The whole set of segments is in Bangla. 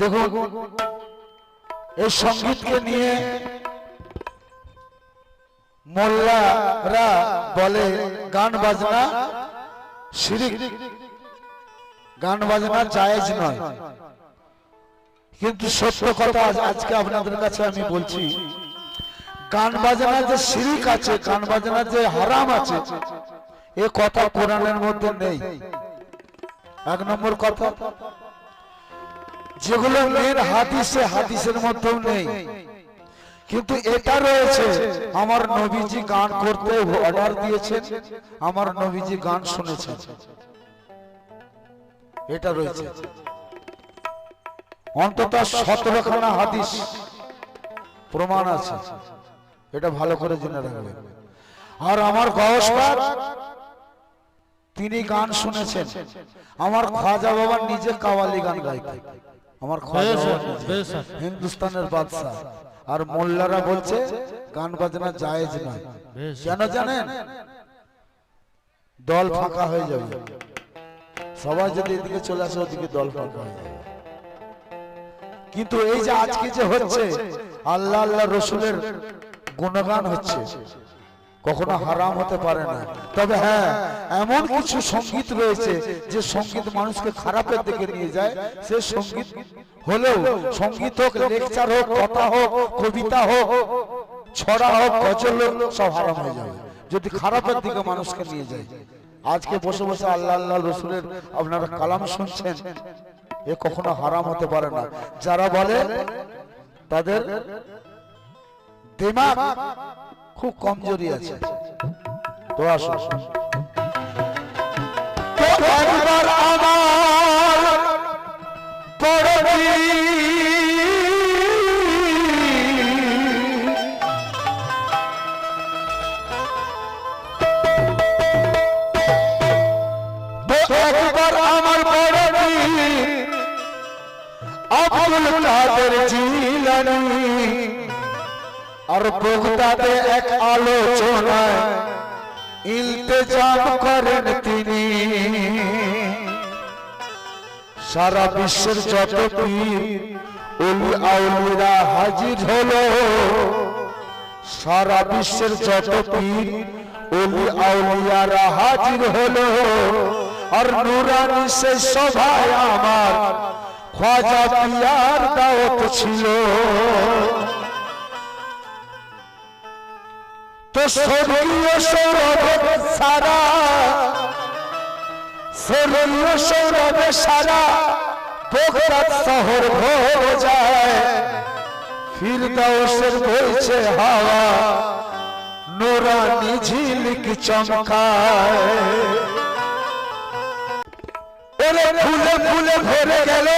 দেখুন, এই সঙ্গীতকে নিয়ে মোল্লারা বলে গান বাজনা শিরিক। গান বাজনা জায়েজ নয়। কিন্তু সত্য কথা আজ- আজকে আপনাদের কাছে আমি বলছি, গান বাজনা যে শিরিক আছে, গান বাজনা যে হারাম আছে, এ কথা কোরআনের মধ্যে নেই। এক নম্বর কথা যেগুলো মেন হাদিসে, হাদিসের মধ্যেও নেই। কিন্তু এটা রয়েছে, আমার নবীজি গান করতে অর্ডার দিয়েছেন, আমার নবীজি গান শুনেছেন। এটা রয়েছে। অন্তত সতেরোখানা হাদিস প্রমাণ আছে। এটা ভালো করে জেনে রাখবেন। আর আমার গহস্পার তিনি গান শুনেছেন। আমার খাজা বাবা নিজে কাওয়ালি গান গাইতেন। আমার হিন্দুস্তানের বাদশাহ। আর মোল্লারা বলছে গান বাজনা জায়েজ নয়। কেন জানেন? দল ফাঁকা হয়ে যাবে। সবাই যদি এদিকে চলে আসে ওদিকে দল ফাঁকা হয়ে যাবে। কিন্তু এই যে আজকে যে হচ্ছে আল্লাহ আল্লাহ রসুলের গুণগান হচ্ছে। কখনো হারাম হতে পারে না। তবে হ্যাঁ এমন কিছু সংগীত রয়েছে যে সংগীত মানুষকে খারাপের দিকে নিয়ে যায়। সে সংগীত হলেও সংগীত হোক লেকচার হোক কথা হোক কবিতা হোক ছড়া হোক গজল হোক সব হারাম হয়ে যাবে যদি খারাপের দিকে মানুষকে নিয়ে যায়। আজকে বসে বসে আল্লাহ আল্লাহ রসুলের আপনারা কালাম শুনছেন। এ কখনো হারাম হতে পারে না। যারা বলে তাদের দিমাগ খুব কমজোরি আছে। তো আসো। একবার আমার একবার আমার পড়বি। আব্দুল কাদের জিলানী। আর বগদাদে এক আলোচনায় ইলতেজাম করেন তিনি। সারা বিশ্বের যত পীর ওলি আউলিরা হাজির হলো। সারা বিশ্বের যত পীর ওলি আউলিয়ারা হাজির হলো। আর নুরানি সে সভায় আমার খাজা পিয়ার দাওয়াত ছিল। তো স্বর্গীয় সৌরভ সারা। স্বর্গীয় সৌরভে সারা বগদাদ শহর ভোর যায়। ফিরদাউসের বইছে হাওয়া নোরানি ঝিলিক চমকায়। ওরে ফুলে ফুলে ভরে গেল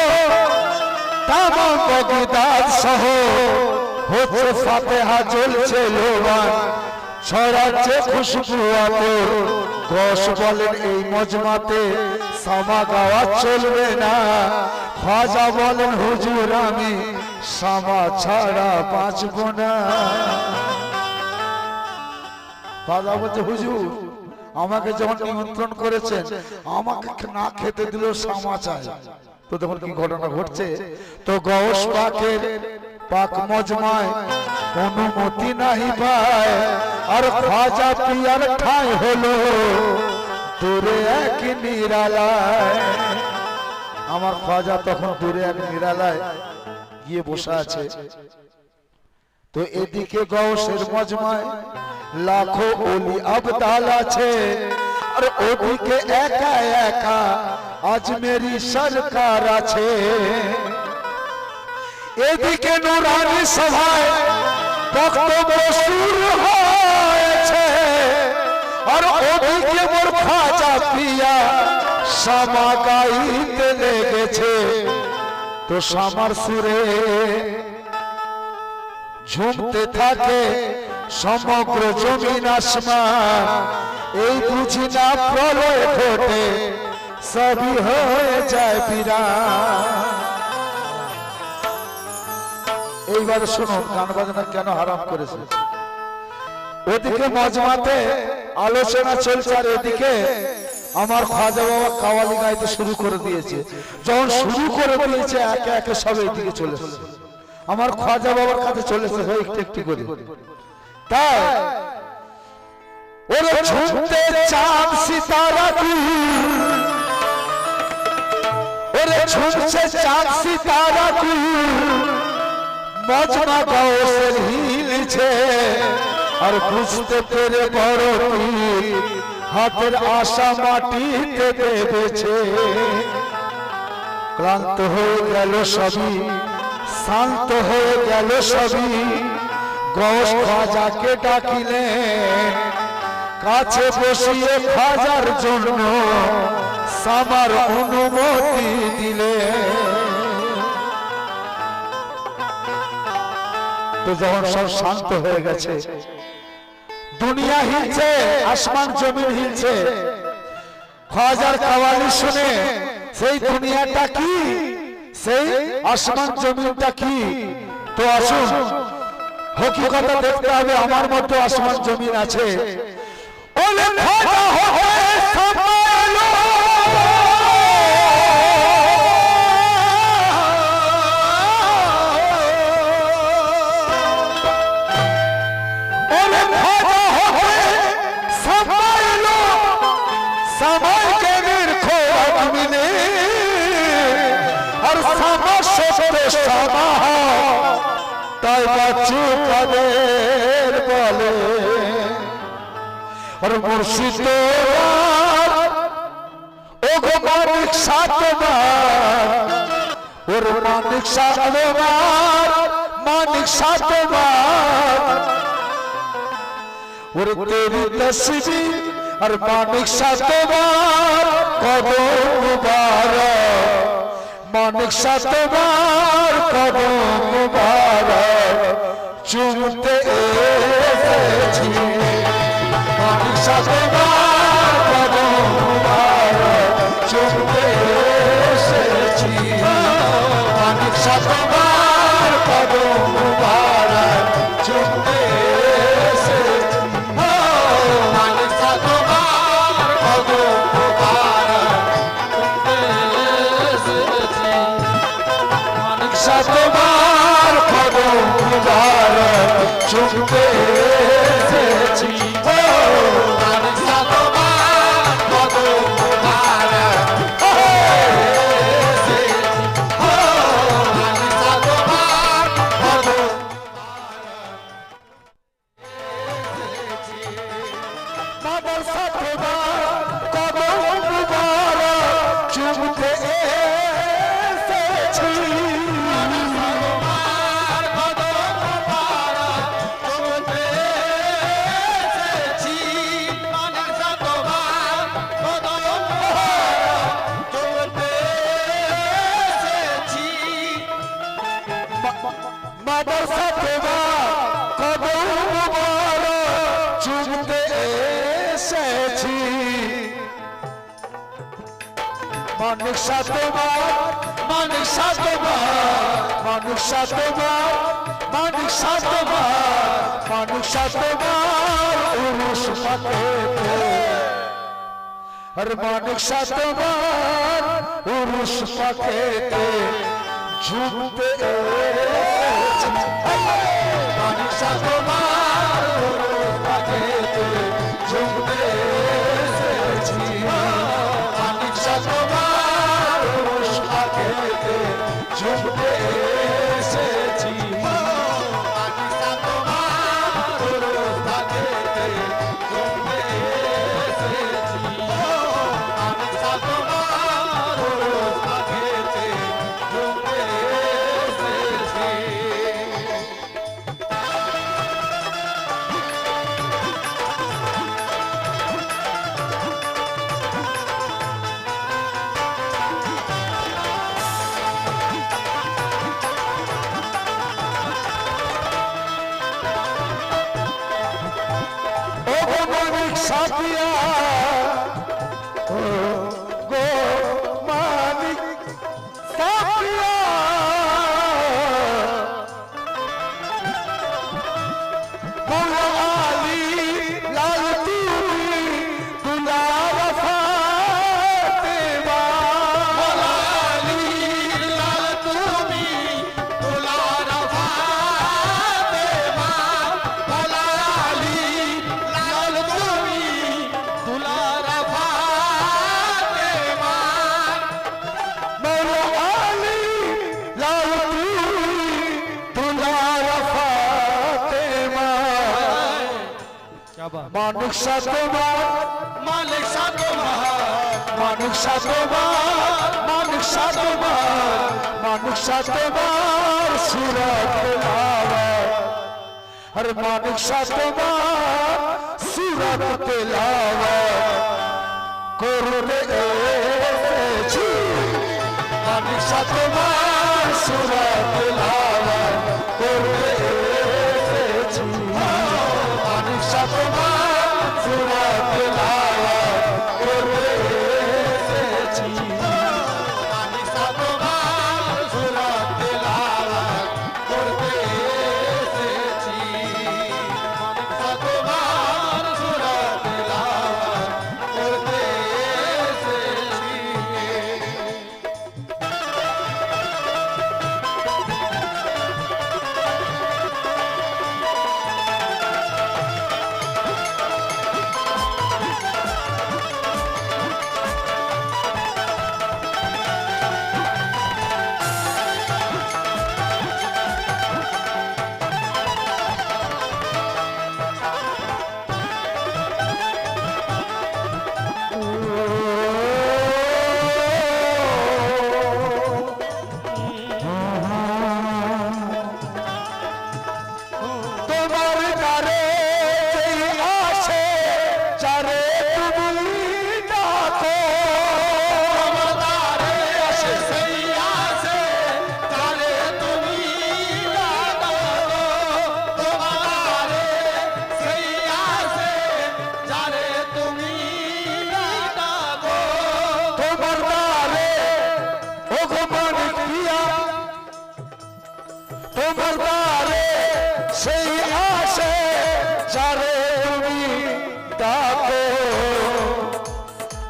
তামাম বগদাদ শহর হচ্ছে ফাতেহা চলছে লোবান বলেন মজমাতে সামা গাওয়া চলবে না। বলেন, হুজুর, আমি সামা ছাড়া বলছে, হুজুর, আমাকে যখন নিমন্ত্রণ করেছেন, আমাকে না খেতে দিল সামা চাই তো তখন কি ঘটনা ঘটছে? তো গৌস পাকের পাক মজমায়, অনুমতি নাহি পায়। আর খাজা পিয়ার ঠাই হলো, দূরে এক নিরালায়। আমার খাজা তখন দূরে এক নিরালায় গিয়ে বসে আছে। তো এদিকে গৌসের মজমায় লাখো অলি আবদাল আছে। আর ওদিকে একা একা আজমেরি সরকার আছে। এদিকে নুরানি সভায় বক্তব্য শুরু হয়েছে। আর ওদিকে মোর খাজা পিয়া সামা গাইতে লেগেছে। তো সামার সুরে ঝুমতে থাকে সমগ্র জমিন আসমান। এই বুঝি না প্রলয় ঘটে, সবই হয়ে যায় বিরাট। এইবার শুনুন গান বাজনা কেন হারাম করেছে? ওদিকে মজমাতে আলোচনা চলছে আর এদিকে আমার খাজা বাবা কাওয়ালি গাইতে শুরু করে দিয়েছে। যখন শুরু করে দিয়েছে, একে একে সব এইদিকে চলে আমার খাজা বাবার কাছে চলে এসেছে একটু একটু করে। তাই ওরে ঝুমতে চাঁদ সিতারা তুই ওরে ঝুমছে চাঁদ সিতারা তুই মজমা গাওসের হিলছে আর বুঝতে পেরে বড় তুই হাতের আশা মাটিতে দেবেছে ক্লান্ত হয়ে গেল সবই, শান্ত হয়ে গেল সবই। গস খাজাকে ডাকিলে, কাছে বসিয়ে খাজার জন্য সামার অনুমতি দিলে। তো যখন সব শান্ত হয়ে গেছে, দুনিয়া হিলছে, আসমান জমিন হিলছে। খাজার কাওয়ালি শুনে, সেই দুনিয়াটা কি? সেই আসমান জমিনটা কি? তো আসুন হকিকতা দেখতে হবে, আমার মতো আসমান জমিন আছে। ওলে খাজা হতে সমস্ত সমা তাই বাচ্চু কাদের বলে আর মুর্শিদ ও গো মানিক সাতবার ওর মানিক সাতবার মানিক সাতবার ওর তেরি তসবি আর মানিক সাতবার কদম মুবারক মানিক সাতবার কদম মুবারক চুমতে এসেছি। মানিক সাতবার কদম মুবারক চুমতে মুবারক মানিক সাতবার মানিক সাতবার মানিক সাতবার মানিক সাতবার মানিক সাতবার উরুষ পাতে আর মানিক সাতবার উরুষ পাখেতে ঝুমতে এসেছি মানিক মানিক শাহ তোমার মালিক শাহ তোমার মানিক শাহ তোমার মানিক শাহ তোমার মানিক শাহ তোমার সুরত তেলাওয়াত হর মানিক শাহ তোমার সুরত তেলাওয়াত করতে তোমার সুরত তেলাওয়াত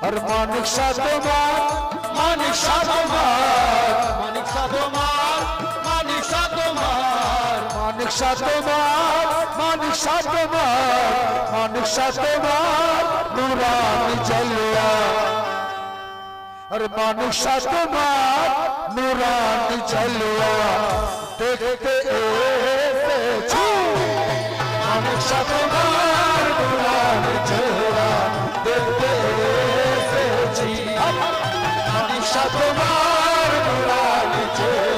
और मानिक साधुमार मानिक साधुमार मानिक साधुमार मानिक साधुमार मानिक साधुमार मानिक साधुमार मानिक साधुमार नूरानी जलिया। और मानिक साधुमार नूरानी जलिया। দেখতে এসেছি। অনেক সাথে মার চেহারা দেখতে এসেছি। সাথে চেহারা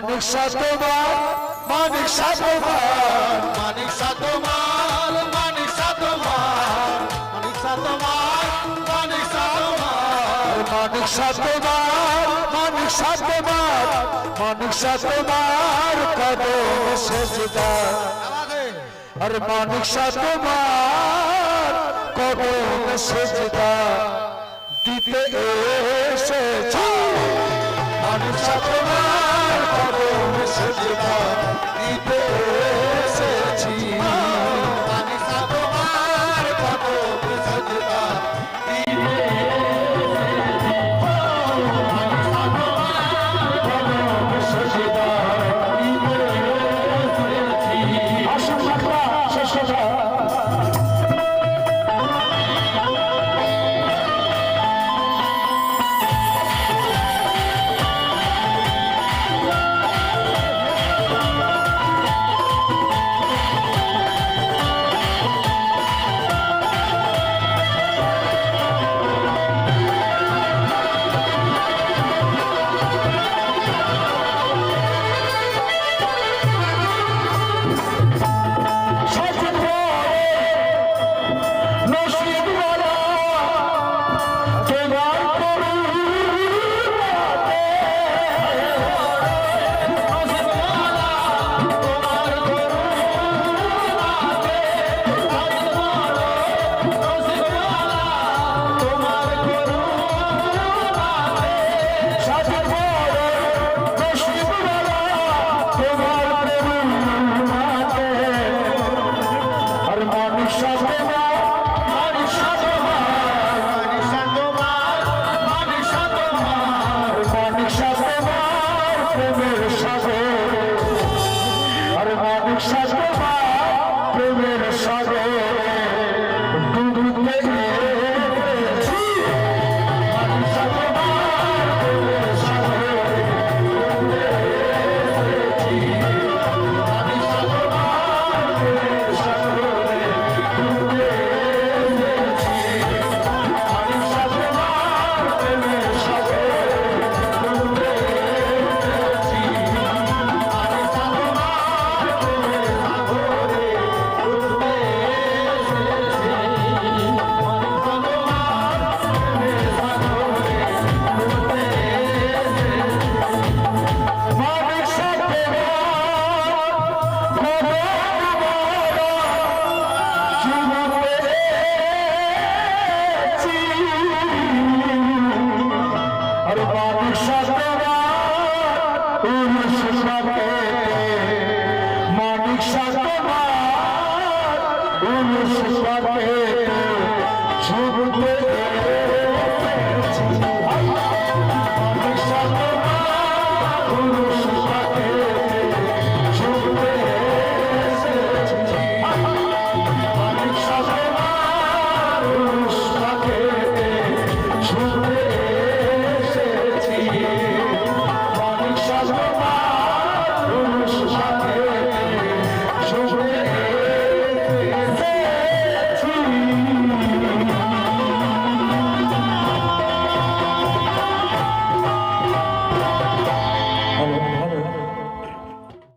মানিক সাতবার মানিক সাতবার মানিক সাতবার মানিক সাতবার মানিক সাতবার মানিক সাতবার মানিক সাতবার মানিক সাতবার মানিক সাতবার কদম সেজদা আর মানিক সাতবার কদম সেজদা দিতে এসেছি মানিক সাতবার তোমার কদম দিতে আর মানিক সাগর প্রেমের সাগর